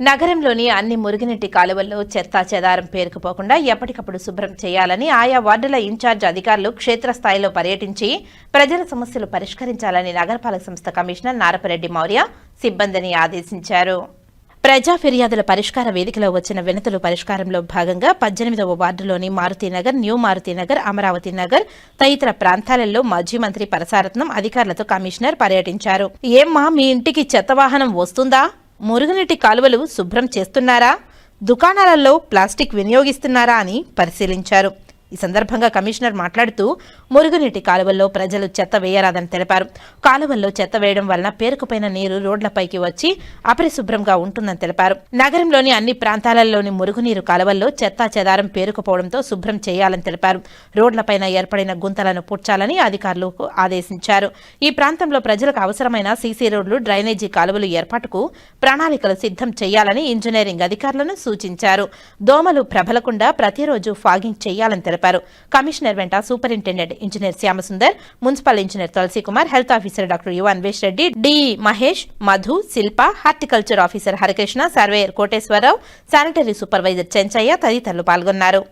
నగరంలోని అన్ని మురుగునీటి కాలువల్లో చెత్తా చెదారం పేరుకుపోకుండా ఎప్పటికప్పుడు శుభ్రం చేయాలని ఆయా వార్డుల ఇన్ఛార్జ్ అధికారులు క్షేత్రస్థాయిలో పర్యటించి ప్రజల సమస్యలు పరిష్కరించాలని నగరపాలక సంస్థ కమిషనర్ నారపరెడ్డి మౌర్య సిబ్బందిని ఆదేశించారు. ప్రజా ఫిర్యాదుల పరిష్కార వేదికలో వచ్చిన వినతులు పరిష్కారంలో భాగంగా పద్దెనిమిదవ వార్డులోని మారుతీనగర్ న్యూ మారుతీనగర్ అమరావతి నగర్ తదితర ప్రాంతాలలో మాజీ మంత్రి పరసారత్నం అధికారులతో కమిషనర్ పర్యటించారు. ఏమ్మా మీ ఇంటికి చెత్త వాహనం వస్తుందా? మురుగునీటి కాలువలు శుభ్రం చేస్తున్నారా? దుకాణాలలో ప్లాస్టిక్ వినియోగిస్తున్నారా అని పరిశీలించారు. ఈ సందర్భంగా కమిషనర్ మాట్లాడుతూ మురుగునీటి కాలువల్లో ప్రజలు చెత్త వేయరాదని తెలిపారు. కాలువల్లో చెత్త వేయడం వలన పేరుకుపోయిన నీరు రోడ్లపైకి వచ్చి అపరిశుభ్రంగా ఉంటుందని తెలిపారు. నగరంలోని అన్ని ప్రాంతాలలోని మురుగునీరు కాలువల్లో చెత్త చెదారం పేరుకుపోవడంతో శుభ్రం చేయాలని తెలిపారు. రోడ్లపైన ఏర్పడిన గుంతలను పూడ్చాలని అధికారులకు ఆదేశించారు. ఈ ప్రాంతంలో ప్రజలకు అవసరమైన సీసీ రోడ్లు డ్రైనేజీ కాలువలు ఏర్పాటుకు ప్రణాళికలు సిద్ధం చేయాలని ఇంజనీరింగ్ అధికారులను సూచించారు. దోమలు ప్రబలకుండా ప్రతిరోజు ఫాగింగ్ చేయాలని తెలిపారు కమిషనర్ వెంట superintendent engineer Shyamasundar municipal engineer Tulasi Kumar health officer doctor U Anvesh Reddy D Mahesh Madhu Shilpa horticulture officer Harikrishna surveyor Koteswararao sanitary supervisor Chenchaiah తదితరులు పాల్గొన్నారు.